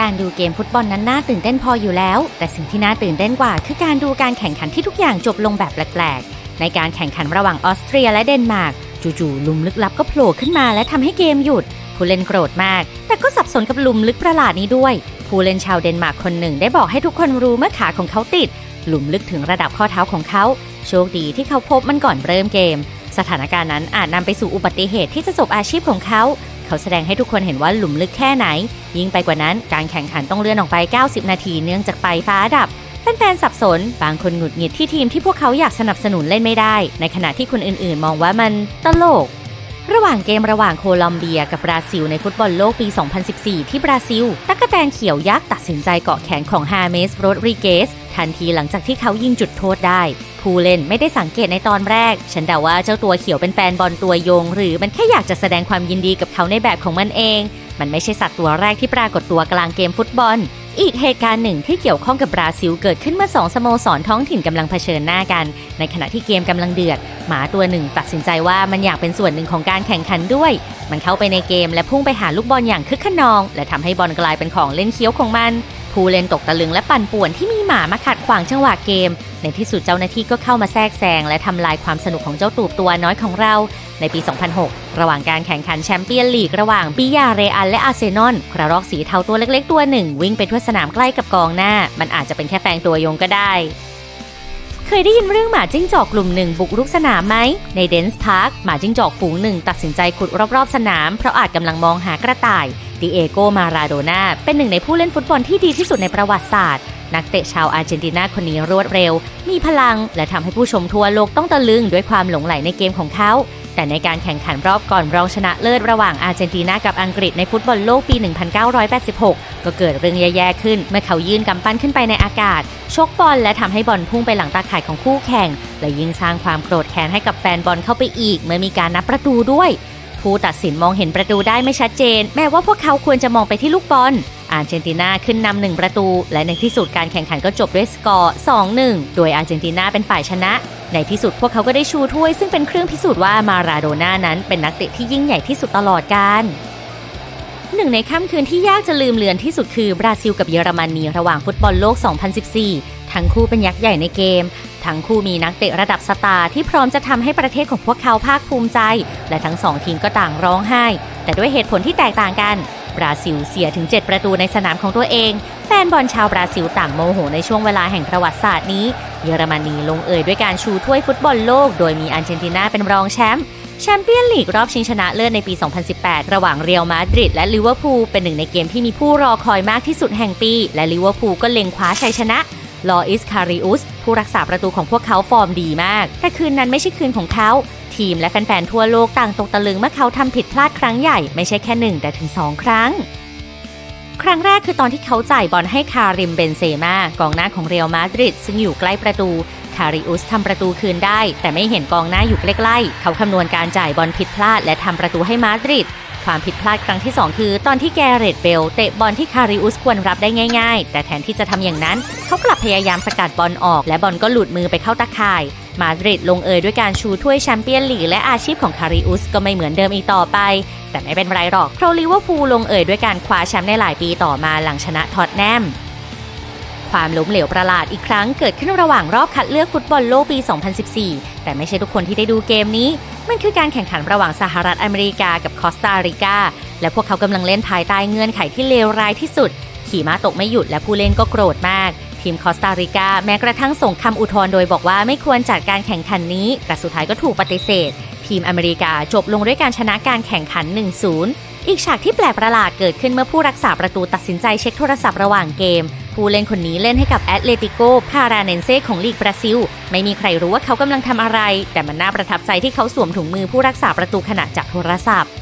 การดูเกมฟุตบอลนั้นน่าตื่นเต้นพออยู่แล้ว แต่สิ่งที่น่าตื่นเต้นกว่า คือการดูการแข่งขันที่ทุกอย่างจบลงแบบแปลกๆ ในการแข่งขันระหว่างออสเตรียและเดนมาร์กจู่ๆหลุมลึกลับก็โผล่ขึ้นมาและทำให้เกมหยุด ผู้เล่นโกรธมาก แต่ก็สับสนกับหลุมลึกประหลาดนี้ด้วย ผู้เล่นชาวเดนมาร์กคนหนึ่งได้บอกให้ทุกคนรู้เมื่อขาของเขาติด หลุมลึกถึงระดับข้อเท้าของเขาโชคดีที่เขาพบมันก่อนเริ่มเกม สถานการณ์นั้นอาจนำไปสู่อุบัติเหตุที่จะจบอาชีพของเขา เขาแสดงให้ทุกคนเห็นว่าหลุมลึกแค่ไหน ยิ่งไปกว่านั้นการแข่งขันต้องเลื่อนออกไป 90 นาทีเนื่องจากไฟฟ้าดับแฟนๆสับสน บางคนหงุดหงิดที่ทีมที่พวกเขาอยากสนับสนุนเล่นไม่ได้ ในขณะที่คนอื่นๆ มองว่ามันตลก ระหว่างเกมระหว่างโคลอมเบียกับบราซิลในฟุตบอลโลกปี 2014 ที่บราซิล ตั๊กแตนเขียวยักษ์ตัดสินใจเกาะแขนของฮาเมสโรดริเกส ทันทีหลังจากที่เขายิงจุดโทษได้ ผู้เล่นไม่ได้สังเกตในตอนแรก ฉันเดาว่าเจ้าตัวเขียวเป็นแฟนบอลตัวยง หรือมันแค่อยากจะแสดงความยินดีกับเขาในแบบของมันเอง มันไม่ใช่สัตว์ตัวแรกที่ปรากฏตัวกลางเกมฟุตบอล อีกเหตุการณ์หนึ่งที่เกี่ยวข้องกับบราซิลเกิดขึ้นเมื่อสองสโมสรท้องถิ่นกำลังเผชิญหน้ากัน ในขณะที่เกมกำลังเดือด หมาตัวหนึ่งตัดสินใจว่ามันอยากเป็นส่วนหนึ่งของการแข่งขันด้วย มันเข้าไปในเกมและพุ่งไปหาลูกบอลอย่างคึกขนอง และทำให้บอลกลายเป็นของเล่นเคี้ยวของมัน ผู้เล่นตกตะลึงและปั่นป่วนที่มีหมามาขัดขวางจังหวะเกม ในที่สุดเจ้าหน้าที่ก็เข้ามาแทรกแซงและทำลายความสนุกของเจ้าตูบตัวน้อยของเรา ในปี 2006 ระหว่างการแข่งขันแชมเปี้ยนลีกระหว่างบิยาเรอัลและอาร์เซนอลกระรอกสีเทาตัวเล็กๆ ตัวหนึ่ง วิ่งไปทั่วสนามใกล้กับกองหน้า มันอาจจะเป็นแค่แฟงตัวยงก็ได้เคยได้ยินเรื่องหมาจิ้งจอกกลุ่มหนึ่งบุกรุกสนามไหม ในเดนส์พาร์คหมาจิ้งจอกฝูงหนึ่งตัดสินใจขุดรอบๆสนาม เพราะอาจกำลังมองหากระต่าย ดิเอโก มาราโดนาเป็นหนึ่งในผู้เล่นฟุตบอลที่ดีที่สุดในประวัติศาสตร์ นักเตะชาวอาร์เจนตินาคนนี้รวดเร็ว มีพลัง และทำให้ผู้ชมทั่วโลกต้องตะลึงด้วยความหลงไหลในเกมของเขา แต่ในการแข่งขันรอบก่อนรองชนะเลิศระหว่างอาร์เจนตินากับอังกฤษในฟุตบอลโลกปี 1986 ก็เกิดเรื่องแย่ๆขึ้น เมื่อเขายื่นกำปั้นขึ้นไปในอากาศ ชกบอลและทำให้บอลพุ่งไปหลังตาข่ายของคู่แข่ง และยิ่งสร้างความโกรธแค้นให้กับแฟนบอลเข้าไปอีก เมื่อมีการนับประตูด้วย ผู้ตัดสินมองเห็นประตูได้ไม่ชัดเจน แม้ว่าพวกเขาควรจะมองไปที่ลูกบอลอาร์เจนตินาขึ้นนำหนึ่งประตู และในที่สุดการแข่งขันก็จบด้วยสกอร์ 2-1 โดยอาร์เจนตินาเป็นฝ่ายชนะ ในที่สุดพวกเขาก็ได้ชูถ้วย ซึ่งเป็นเครื่องพิสูจน์ว่ามาราโดน่านั้นเป็นนักเตะที่ยิ่งใหญ่ที่สุดตลอดกาลหนึ่งในค่ำคืนที่ยากจะลืมเลือนที่สุดคือบราซิลกับเยอรมนีระหว่างฟุตบอลโลก 2014 ทั้งคู่เป็นยักษ์ใหญ่ในเกม ทั้งคู่มีนักเตะระดับสตาร์ที่พร้อมจะทำให้ประเทศของพวกเขาภาคภูมิใจ และทั้งสองทีมก็ต่างร้องไห้ แต่ด้วยเหตุผลที่แตกต่างกัน บราซิลเสียถึง 7 ประตูในสนามของตัวเอง แฟนบอลชาวบราซิลต่างโมโหในช่วงเวลาแห่งประวัติศาสตร์นี้ เยอรมนีลงเอยด้วยการชูถ้วยฟุตบอลโลก โดยมีอาร์เจนตินาเป็นรองแชมป์แชมเปี้ยนลีกรอบชิงชนะเลิศในปี 2018 ระหว่างเรียลมาดริดและลิเวอร์พูลเป็นหนึ่งในเกมที่มีผู้รอคอยมากที่สุดแห่งปี และลิเวอร์พูลก็เล็งคว้าชัยชนะ ลออิสคาริอุสผู้รักษาประตูของพวกเขาฟอร์มดีมาก แต่คืนนั้นไม่ใช่คืนของเขา ทีมและแฟนๆทั่วโลกต่างตกตะลึงเมื่อเขาทำผิดพลาดครั้งใหญ่ไม่ใช่แค่หนึ่งแต่ถึงสองครั้ง ครั้งแรกคือตอนที่เขาจ่ายบอลให้คาริมเบนเซมากองหน้าของเรอัลมาดริดซึ่งอยู่ใกล้ประตูคาริอุสทำประตูคืนได้ แต่ไม่เห็นกองหน้าอยู่ใกล้ๆ เขาคำนวณการจ่ายบอลผิดพลาด และทำประตูให้มาดริด ความผิดพลาดครั้งที่ 2 คือ ตอนที่แกเรตเบลเตะบอลที่คาริอุสควรรับได้ง่าย ๆ แต่แทนที่จะทำอย่างนั้น เขากลับพยายามสกัดบอลออก และบอลก็หลุดมือไปเข้าตาข่าย มาดริดลงเอยด้วยการชูถ้วยแชมเปี้ยนลีกและอาชีพของคาริอุสก็ไม่เหมือนเดิมอีกต่อไป แต่ไม่เป็นไรหรอกเพราะลิเวอร์พูลลงเอยด้วยการคว้าแชมป์ในหลายปีต่อมาหลังชนะท็อตแนม ความล้มเหลวประหลาดอีกครั้งเกิดขึ้นระหว่างรอบคัดเลือกฟุตบอลโลกปี 2014 แต่ไม่ใช่ทุกคนที่ได้ดูเกมนี้ มันคือการแข่งขันระหว่างสหรัฐอเมริกากับคอสตาริกา และพวกเขากำลังเล่นภายใต้เงื่อนไขที่เลวร้ายที่สุด ขี่ม้าตกไม่หยุดและผู้เล่นก็โกรธมาก ทีมคอสตาริกาแม้กระทั่งส่งคำอุทธรณ์โดยบอกว่าไม่ควรจัดการแข่งขันนี้ แต่สุดท้ายก็ถูกปฏิเสธ ทีมอเมริกาจบลงด้วยการชนะการแข่งขัน 1-0อีกฉากที่แปลกประหลาดเกิดขึ้นเมื่อผู้รักษาประตูตัดสินใจเช็คโทรศัพท์ระหว่างเกม ผู้เล่นคนนี้เล่นให้กับแอตเลติโกพาราเนนเซของลีกบราซิล ไม่มีใครรู้ว่าเขากำลังทำอะไร แต่มันน่าประทับใจที่เขาสวมถุงมือผู้รักษาประตูขณะจับโทรศัพท์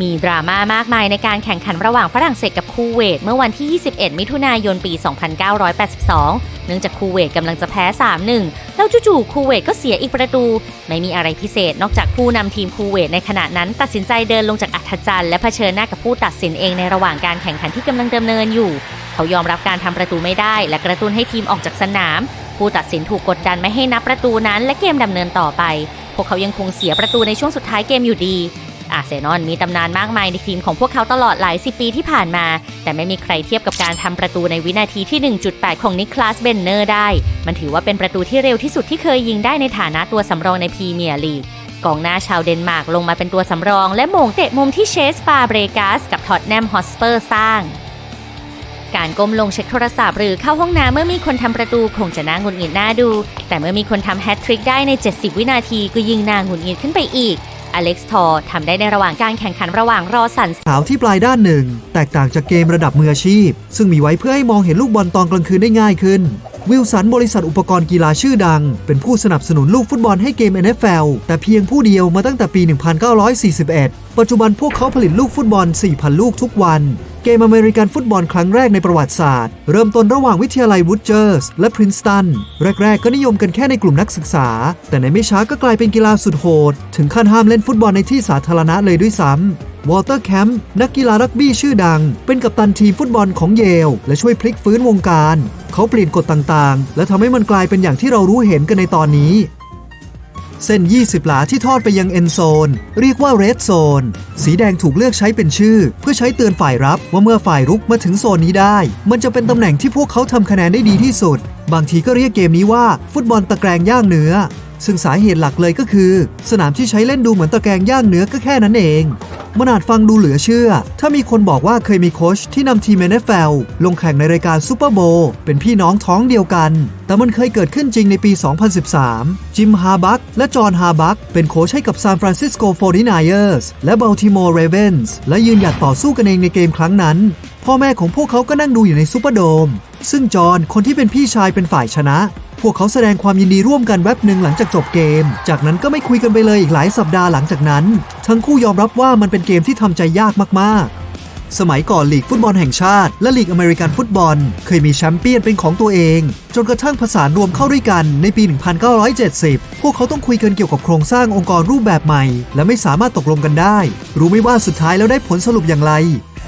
มีดราม่ามากมายในการแข่งขันระหว่างฝรั่งเศสกับคูเวตเมื่อวันที่ 21 มิถุนายนปี 2982 เนื่องจากคูเวตกำลังจะแพ้ 3-1 แล้วจู่ๆคูเวตก็เสียอีกประตู ไม่มีอะไรพิเศษนอกจากผู้นำทีมคูเวตในขณะนั้นตัดสินใจเดินลงจากอัฐจันทร์และเผชิญหน้ากับผู้ตัดสินเองในระหว่างการแข่งขันที่กำลังดำเนินอยู่ เขายอมรับการทำประตูไม่ได้ และกระตุ้นให้ทีมออกจากสนาม ผู้ตัดสินถูกกดดันไม่ให้นับประตูนั้น และเกมดำเนินต่อไป พวกเขายังคงเสียประตูในช่วงสุดท้ายเกมอยู่ดีอาร์เซนอลมีตำนานมากมายในทีมของพวกเขาตลอดหลายสิบปีที่ผ่านมา แต่ไม่มีใครเทียบกับการทำประตูในวินาทีที่ 1.8 ของนิคลาสเบนเนอร์ได้ มันถือว่าเป็นประตูที่เร็วที่สุดที่เคยยิงได้ในฐานะตัวสำรองในพรีเมียร์ลีกกองหน้าชาวเดนมาร์กลงมาเป็นตัวสำรอง และโมงเตะมุมที่เชสฟาเบรกัสกับท็อตแนมฮอสเปอร์สร้าง การก้มลงเช็คโทรศัพท์หรือเข้าห้องน้ำเมื่อมีคนทำประตูคงจะน่าหงุดหงิดน่าดู แต่เมื่อมีคนทำแฮตทริกได้ใน 70 วินาทีก็ยิ่งน่าหงุดหงิดขึ้นไปอีกอเล็กซ์ทอร์ทำได้ในระหว่างการแข่งขันระหว่างรอสันขาวที่ปลายด้านหนึ่ง แตกต่างจากเกมระดับมืออาชีพ ซึ่งมีไว้เพื่อให้มองเห็นลูกบอลตอนกลางคืนได้ง่ายขึ้น วิลสันบริษัทอุปกรณ์กีฬาชื่อดัง เป็นผู้สนับสนุนลูกฟุตบอลให้เกม NFL แต่เพียงผู้เดียวมาตั้งแต่ปี 1941 ปัจจุบันพวกเขาผลิตลูกฟุตบอล 4,000 ลูกทุกวัน เกมอเมริกันฟุตบอลครั้งแรกในประวัติศาสตร์ เริ่มต้นระหว่างวิทยาลัยวูดเจอร์สและพรินสตัน แรก ๆ ก็นิยมกันแค่ในกลุ่มนักศึกษา แต่ในไม่ช้าก็กลายเป็นกีฬาสุดโหด ถึงขั้นห้ามเล่นฟุตบอลในที่สาธารณะเลยด้วยซ้ำวอเตอร์แคมป์นักกีฬารักบี้ชื่อดัง เป็นกัปตันทีมฟุตบอลของเยล และช่วยพลิกฟื้นวงการ เขาเปลี่ยนกฎต่างๆ และทำให้มันกลายเป็นอย่างที่เรารู้เห็นกันในตอนนี้ เส้น 20 หลาที่ทอดไปยังเอนโซน เรียกว่าเรดโซน สีแดงถูกเลือกใช้เป็นชื่อ เพื่อใช้เตือนฝ่ายรับว่าเมื่อฝ่ายรุกมาถึงโซนนี้ได้ มันจะเป็นตำแหน่งที่พวกเขาทำคะแนนได้ดีที่สุด บางทีก็เรียกเกมนี้ว่าฟุตบอลตะแกรงย่างเนื้อ ซึ่งสาเหตุหลักเลยก็คือ สนามที่ใช้เล่นดูเหมือนตะแกรงย่างเนื้อก็แค่นั้นเองมันอาจฟังดูเหลือเชื่อ ถ้ามีคนบอกว่าเคยมีโค้ชที่นำทีม NFL ลงแข่งในรายการซูเปอร์โบว์เป็นพี่น้องท้องเดียวกัน แต่มันเคยเกิดขึ้นจริงในปี 2013 จิม ฮาบัก และจอห์น ฮาบัก เป็นโค้ชให้กับซานฟรานซิสโก 49ers และบัลติมอร์เรเวนส์และยืนหยัดต่อสู้กันเองในเกมครั้งนั้น พ่อแม่ของพวกเขาก็นั่งดูอยู่ในซูเปอร์โดม ซึ่งจอห์นคนที่เป็นพี่ชายเป็นฝ่ายชนะ พวกเขาแสดงความยินดีร่วมกันแวบหนึ่งหลังจากจบเกม จากนั้นก็ไม่คุยกันไปเลยอีกหลายสัปดาห์หลังจากนั้น ทั้งคู่ยอมรับว่ามันเป็นเกมที่ทำใจยากมากๆสมัยก่อนลีกฟุตบอลแห่งชาติ และลีกอเมริกันฟุตบอล เคยมีแชมเปี้ยนเป็นของตัวเอง จนกระทั่งผสานรวมเข้าด้วยกันในปี 1970 พวกเขาต้องคุยกันเกี่ยวกับโครงสร้างองค์กรรูปแบบใหม่ และไม่สามารถตกลงกันได้ รู้ไม่ว่าสุดท้ายแล้วได้ผลสรุปอย่างไร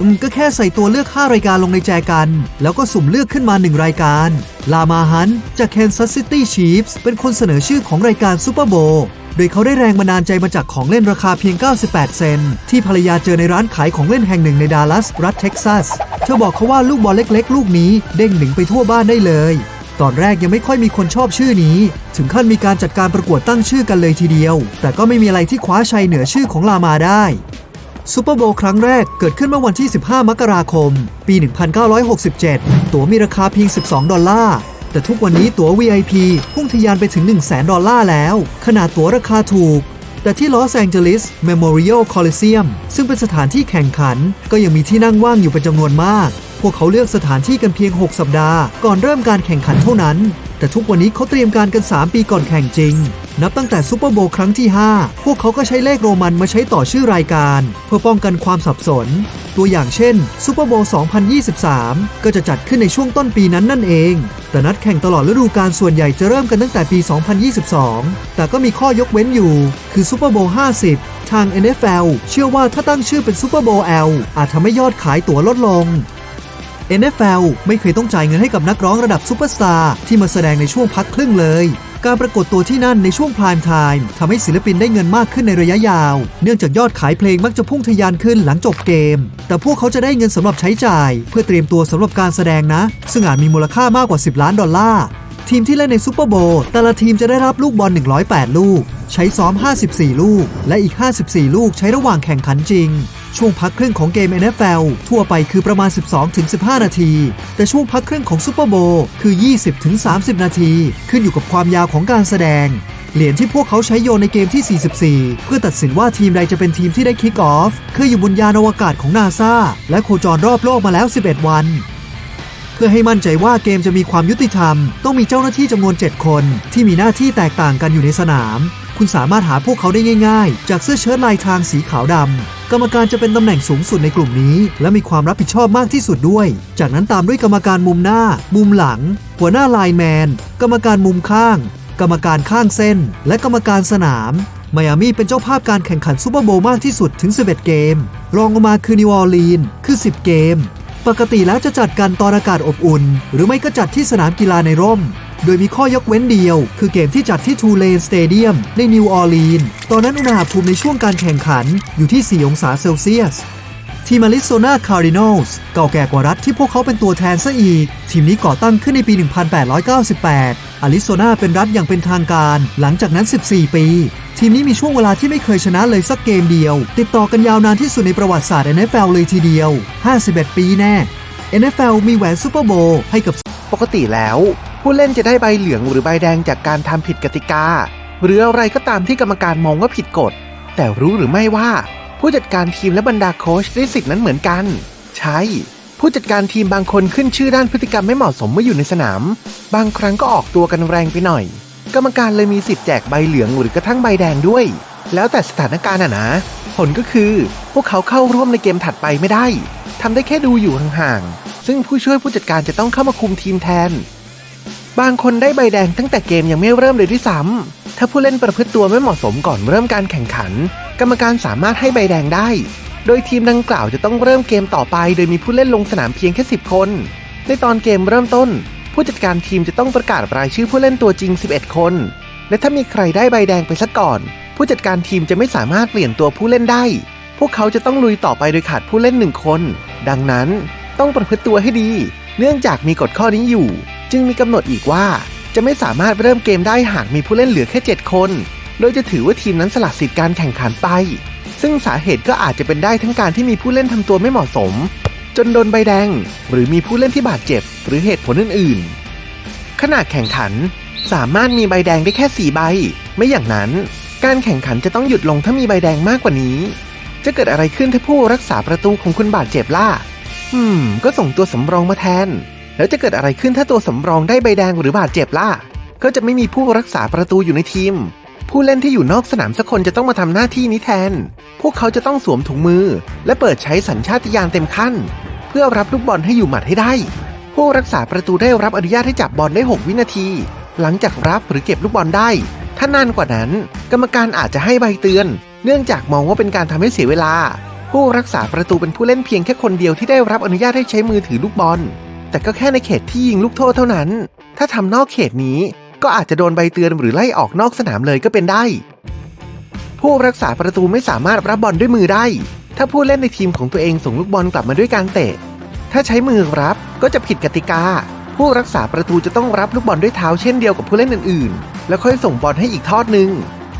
อืมก็แค่ใส่ตัวเลือก 5 รายการลงในแจกัน แล้วก็สุ่มเลือกขึ้นมา 1 รายการ ลามาฮันจาก Kansas City Chiefs เป็นคนเสนอชื่อของรายการซูเปอร์โบโดยเขาได้แรงบันดาลใจมาจากของเล่นราคาเพียง 98 เซนต์ที่ภรรยาเจอในร้านขายของเล่นแห่งหนึ่งในดัลลัส รัฐเท็กซัส เธอบอกเขาว่าลูกบอลเล็กๆ ลูกนี้เด้งหนึ่งไปทั่วบ้านได้เลย ตอนแรกยังไม่ค่อยมีคนชอบชื่อนี้ ถึงขั้นมีการจัดการประกวดตั้งชื่อกันเลยทีเดียว แต่ก็ไม่มีอะไรที่คว้าชัยเหนือชื่อของลามาได้ ซูเปอร์โบว์ครั้งแรกเกิดขึ้นเมื่อวันที่ 15 มกราคม ปี 1967 ตั๋วมีราคาเพียง 12 ดอลลาร์ แต่ทุกวันนี้ตั๋ว VIP พุ่งทะยานไปถึง 100,000 ดอลลาร์แล้ว ขนาดตั๋วราคาถูก แต่ที่ลอสแองเจลิส Memorial Coliseum ซึ่งเป็นสถานที่แข่งขัน ก็ยังมีที่นั่งว่างอยู่เป็นจำนวนมาก พวกเขาเลือกสถานที่กันเพียง 6 สัปดาห์ ก่อนเริ่มการแข่งขันเท่านั้น แต่ทุกวันนี้เขาเตรียมการกัน 3 ปีก่อนแข่งจริง นับตั้งแต่ซูเปอร์โบว์ครั้งที่ 5 พวกเขาก็ใช้เลขโรมันมาใช้ต่อชื่อรายการ เพื่อป้องกันความสับสน ตัวอย่างเช่นซูเปอร์โบว์2023 ก็จะจัดขึ้นในช่วงต้นปีนั้นนั่นเอง แต่นัดแข่งตลอดฤดูกาลส่วนใหญ่จะเริ่มกันตั้งแต่ปี 2022 แต่ก็มีข้อยกเว้นอยู่ คือซูเปอร์โบว์50 ทาง NFL เชื่อว่าถ้าตั้งชื่อเป็นซูเปอร์โบว์ L อาจทำให้ยอดขายตั๋วลดลง NFL ไม่เคยต้องจ่ายเงินให้กับนักร้องระดับซูเปอร์สตาร์ที่มาแสดงในช่วงพักครึ่งเลย การปรากฏตัวที่นั่นในช่วงพรายไทม์ทำให้ศิลปินได้เงินมากขึ้นในระยะยาว เนื่องจากยอดขายเพลงมักจะพุ่งทะยานขึ้นหลังจบเกม แต่พวกเขาจะได้เงินสำหรับใช้จ่าย เพื่อเตรียมตัวสำหรับการแสดงนะ ซึ่งอาจมีมูลค่ามากกว่า 10 ล้านดอลลาร์ทีมที่เล่นในซูเปอร์โบว์แต่ละทีมจะได้รับลูกบอล 108 ลูก ใช้ซ้อม 54 ลูก และอีก 54 ลูกใช้ระหว่างแข่งขันจริง ช่วงพักครึ่งของเกม NFL ทั่วไปคือประมาณ 12-15 นาที แต่ช่วงพักครึ่งของซูเปอร์โบคือ 20-30 นาที ขึ้นอยู่กับความยาวของการแสดง เหรียญที่พวกเขาใช้โยนในเกมที่ 44 เพื่อตัดสินว่าทีมใดจะเป็นทีมที่ได้คิกออฟคืออยู่บนยานอวกาศของนาซาและโคจรรอบโลกมาแล้ว 11 วันเพื่อให้มั่นใจว่าเกมจะมีความยุติธรรม ต้องมีเจ้าหน้าที่จำนวน 7 คน ที่มีหน้าที่แตกต่างกันอยู่ในสนาม คุณสามารถหาพวกเขาได้ง่าย ๆ จากเสื้อเชิ้ตลายทางสีขาวดำ กรรมการจะเป็นตำแหน่งสูงสุดในกลุ่มนี้ และมีความรับผิดชอบมากที่สุดด้วย จากนั้นตามด้วยกรรมการมุมหน้า มุมหลัง หัวหน้าไลน์แมน กรรมการมุมข้าง กรรมการข้างเส้น และกรรมการสนามไมอามี่เป็นเจ้าภาพการแข่งขันซูเปอร์โบว์มากที่สุดถึง 11 เกม รองลงมาคือนิวออร์ลีนคือ 10 เกม ปกติแล้วจะจัดกันตอนอากาศอบอุ่น หรือไม่ก็จัดที่สนามกีฬาในร่ม โดยมีข้อยกเว้นเดียว คือเกมที่จัดที่ทูเลนสเตเดียมในนิวออร์ลีนตอนนั้นอุณหภูมิในช่วงการแข่งขันอยู่ที่ 4 องศาเซลเซียสทีมอาริโซนาคาร์ดินัลส์เก่าแก่กว่ารัฐที่พวกเขาเป็นตัวแทนซะอีก ทีมนี้ก่อตั้งขึ้นในปี 1898อาริโซนาเป็นรัฐอย่างเป็นทางการ หลังจากนั้น 14 ปี ทีมนี้มีช่วงเวลาที่ไม่เคยชนะเลยสักเกมเดียว ติดต่อกันยาวนานที่สุดในประวัติศาสตร์ NFL เลยทีเดียว 51 ปีแน่ NFL มีแหวนซูเปอร์โบว์ให้กับปกติแล้ว ผู้เล่นจะได้ใบเหลืองหรือใบแดงจากการทำผิดกติกา หรืออะไรก็ตามที่กรรมการมองว่าผิดกฎ แต่รู้หรือไม่ว่า ผู้จัดการทีมและบรรดาโค้ชได้สิทธินั้นเหมือนกัน ใช่ ผู้จัดการทีมบางคนขึ้นชื่อด้านพฤติกรรมไม่เหมาะสมเมื่ออยู่ในสนาม บางครั้งก็ออกตัวกันแรงไปหน่อย กรรมการเลยมีสิทธิ์แจกใบเหลืองหรือกระทั่งใบแดงด้วย แล้วแต่สถานการณ์อะนะ ผลก็คือ พวกเขาเข้าร่วมในเกมถัดไปไม่ได้ทำได้แค่ดูอยู่ห่างๆซึ่งผู้ช่วยผู้จัดการจะต้องเข้ามาคุมทีมแทน บางคนได้ใบแดงตั้งแต่เกมยังไม่เริ่มเลยด้วยซ้ำถ้าผู้เล่นประพฤติตัวไม่เหมาะสมก่อนเริ่มการแข่งขัน กรรมการสามารถให้ใบแดงได้ โดยทีมดังกล่าวจะต้องเริ่มเกมต่อไป โดยมีผู้เล่นลงสนามเพียงแค่ 10 คน ในตอนเกมเริ่มต้น ผู้จัดการทีมจะต้องประกาศรายชื่อผู้เล่นตัวจริง 11 คน และถ้ามีใครได้ใบแดงไปซะก่อน ผู้จัดการทีมจะไม่สามารถเปลี่ยนตัวผู้เล่นได้ พวกเขาจะต้องลุยต่อไปโดยขาดผู้เล่นหนึ่งคน ดังนั้นต้องประพฤติตัวให้ดี เนื่องจากมีกฎข้อนี้อยู่ จึงมีกำหนดอีกว่า จะไม่สามารถเริ่มเกมได้หากมีผู้เล่นเหลือแค่ 7 คน โดยจะถือว่าทีมนั้นสละสิทธิ์การแข่งขันไป ซึ่งสาเหตุก็อาจจะเป็นได้ทั้งการที่มีผู้เล่นทำตัวไม่เหมาะสม จนโดนใบแดง หรือมีผู้เล่นที่บาดเจ็บ หรือเหตุผลอื่นๆ ขณะแข่งขันสามารถมีใบแดงได้แค่ 4 ใบ ไม่อย่างนั้น การแข่งขันจะต้องหยุดลงถ้ามีใบแดงมากกว่านี้ จะเกิดอะไรขึ้นถ้าผู้รักษาประตูของคุณบาดเจ็บล่ะ อืม ก็ส่งตัวสำรองมาแทน แล้วจะเกิดอะไรขึ้นถ้าตัวสำรองได้ใบแดงหรือบาดเจ็บล่ะ ก็จะไม่มีผู้รักษาประตูอยู่ในทีม ผู้เล่นที่อยู่นอกสนามสักคนจะต้องมาทำหน้าที่นี้แทน พวกเขาจะต้องสวมถุงมือ และเปิดใช้สัญชาตญาณเต็มขั้น เพื่อรับลูกบอลให้อยู่หมัดให้ได้ ผู้รักษาประตูได้รับอนุญาตให้จับบอลได้ 6 วินาที หลังจากรับหรือเก็บลูกบอลได้ ถ้านานกว่านั้น กรรมการอาจจะให้ใบเตือน เนื่องจากมองว่าเป็นการทำให้เสียเวลา ผู้รักษาประตูเป็นผู้เล่นเพียงแค่คนเดียวที่ได้รับอนุญาตให้ใช้มือถือลูกบอล แต่ก็แค่ในเขตที่ยิงลูกโทษเท่านั้น ถ้าทำนอกเขตนี้ก็อาจจะโดนใบเตือนหรือไล่ออกนอกสนามเลยก็เป็นได้ ผู้รักษาประตูไม่สามารถรับบอลด้วยมือได้ ถ้าผู้เล่นในทีมของตัวเองส่งลูกบอลกลับมาด้วยการเตะ ถ้าใช้มือรับก็จะผิดกติกา ผู้รักษาประตูจะต้องรับลูกบอลด้วยเท้าเช่นเดียวกับผู้เล่นอื่นๆ แล้วค่อยส่งบอลให้อีกทอดหนึ่ง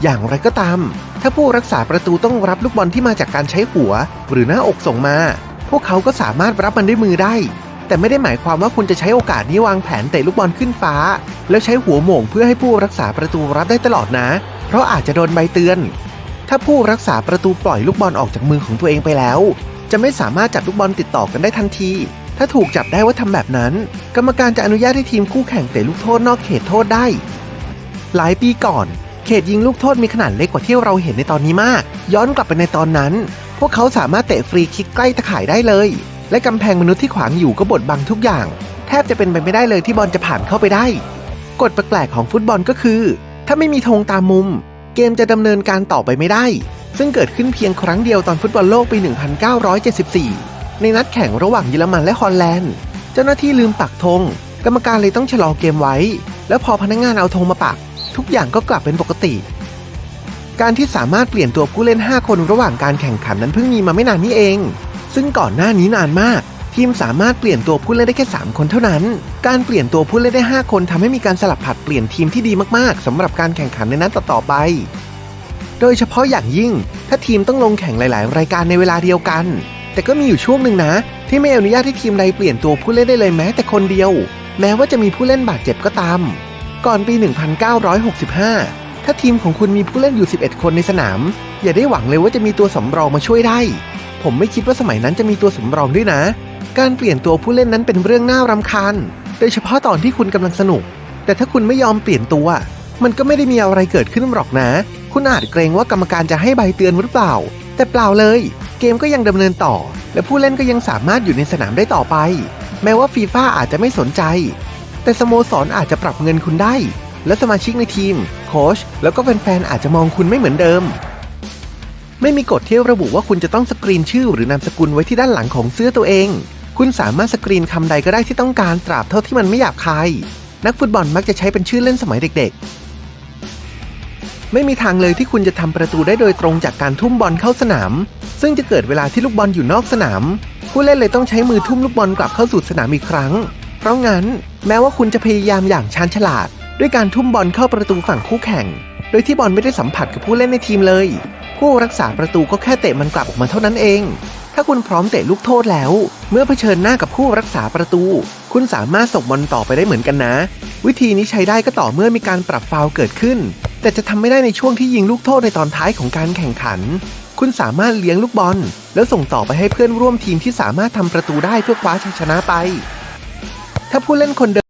อย่างไรก็ตาม ถ้าผู้รักษาประตูต้องรับลูกบอลที่มาจากการใช้หัว หรือหน้าอกส่งมา พวกเขาก็สามารถรับมันด้วยมือได้ แต่ไม่ได้หมายความว่าคุณจะใช้โอกาสนี้วางแผนเตะลูกบอลขึ้นฟ้า แล้วใช้หัวโหม่งเพื่อให้ผู้รักษาประตูรับได้ตลอดนะ เพราะอาจจะโดนใบเตือน ถ้าผู้รักษาประตูปล่อยลูกบอลออกจากมือของตัวเองไปแล้ว จะไม่สามารถจับลูกบอลติดต่อกันได้ทันที ถ้าถูกจับได้ว่าทำแบบนั้น กรรมการจะอนุญาตให้ทีมคู่แข่งเตะลูกโทษนอกเขตโทษได้ หลายปีก่อนเขตยิงลูกโทษมีขนาดเล็กกว่าที่เราเห็นในตอนนี้มาก ย้อนกลับไปในตอนนั้น พวกเขาสามารถเตะฟรีคิกใกล้ตะข่ายได้เลย และกำแพงมนุษย์ที่ขวางอยู่ก็บดบังทุกอย่าง แทบจะเป็นไปไม่ได้เลยที่บอลจะผ่านเข้าไปได้กฎแปลกๆของฟุตบอลก็คือ ถ้าไม่มีธงตามมุม เกมจะดำเนินการต่อไปไม่ได้ ซึ่งเกิดขึ้นเพียงครั้งเดียวตอนฟุตบอลโลกปี 1974 ในนัดแข่งระหว่างเยอรมันและฮอลแลนด์ เจ้าหน้าที่ลืมปักธง กรรมการเลยต้องชะลอเกมไว้ แล้วพอพนักงานเอาธงมาปัก ทุกอย่างก็กลับเป็นปกติ การที่สามารถเปลี่ยนตัวผู้เล่น 5 คนระหว่างการแข่งขันนั้นเพิ่งมีมาไม่นานนี้เอง ซึ่งก่อนหน้านี้นานมาก ทีมสามารถเปลี่ยนตัวผู้เล่นได้แค่ 3 คนเท่านั้น การเปลี่ยนตัวผู้เล่นได้ 5 คนทำให้มีการสลับผัดเปลี่ยนทีมที่ดีมากๆสำหรับการแข่งขันในนัดต่อๆไป โดยเฉพาะอย่างยิ่ง ถ้าทีมต้องลงแข่งหลาย ๆ รายการในเวลาเดียวกัน แต่ก็มีอยู่ช่วงหนึ่งนะ ที่ไม่อนุญาตให้ทีมใดเปลี่ยนตัวผู้เล่นได้เลยแม้แต่คนเดียว แม้ว่าจะมีผู้เล่นบาดเจ็บก็ตาม ก่อนปี 1965 ถ้าทีมของคุณมีผู้เล่นอยู่ 11 คนในสนาม อย่าได้หวังเลยว่าจะมีตัวสำรองมาช่วยได้ ผมไม่คิดว่าสมัยนั้นจะมีตัวสำรองด้วยนะ การเปลี่ยนตัวผู้เล่นนั้นเป็นเรื่องน่ารำคาญ โดยเฉพาะตอนที่คุณกำลังสนุก แต่ถ้าคุณไม่ยอมเปลี่ยนตัว มันก็ไม่ได้มีอะไรเกิดขึ้นหรอกนะ คุณอาจเกรงว่ากรรมการจะให้ใบเตือนหรือเปล่า แต่เปล่าเลย เกมก็ยังดำเนินต่อ และผู้เล่นก็ยังสามารถอยู่ในสนามได้ต่อไป แม้ว่าฟีฟ่าอาจจะไม่สนใจ แต่สโมสรอาจจะปรับเงินคุณได้ และสมาชิกในทีม โค้ชแล้วก็แฟนๆอาจจะมองคุณไม่เหมือนเดิม ไม่มีกฎที่ระบุว่าคุณจะต้องสกรีนชื่อหรือนามสกุลไว้ที่ด้านหลังของเสื้อตัวเอง คุณสามารถสกรีนคำใดก็ได้ที่ต้องการตราบเท่าที่มันไม่หยาบคาย นักฟุตบอลมักจะใช้เป็นชื่อเล่นสมัยเด็กๆ ไม่มีทางเลยที่คุณจะทำประตูได้โดยตรงจากการทุ่มบอลเข้าสนาม ซึ่งจะเกิดเวลาที่ลูกบอลอยู่นอกสนาม ผู้เล่นเลยต้องใช้มือทุ่มลูกบอลกลับเข้าสู่สนามอีกครั้ง เพราะงั้น แม้ว่าคุณจะพยายามอย่างชาญฉลาด ด้วยการทุ่มบอลเข้าประตูฝั่งคู่แข่ง โดยที่บอลไม่ได้สัมผัสกับผู้เล่นในทีมเลย ผู้รักษาประตูก็แค่เตะมันกลับออกมาเท่านั้นเอง ถ้าคุณพร้อมเตะลูกโทษแล้ว เมื่อเผชิญหน้ากับผู้รักษาประตู คุณสามารถส่งบอลต่อไปได้เหมือนกันนะ วิธีนี้ใช้ได้ก็ต่อเมื่อมีการปรับฟาวเกิดขึ้น แต่จะทำไม่ได้ในช่วงที่ยิงลูกโทษในตอนท้ายของการแข่งขัน คุณสามารถเลี้ยงลูกบอล แล้วส่งต่อไปให้เพื่อนร่วมทีมที่สามารถทำประตูได้เพื่อคว้าชัยชนะไป ถ้าผู้เล่นคนเดิม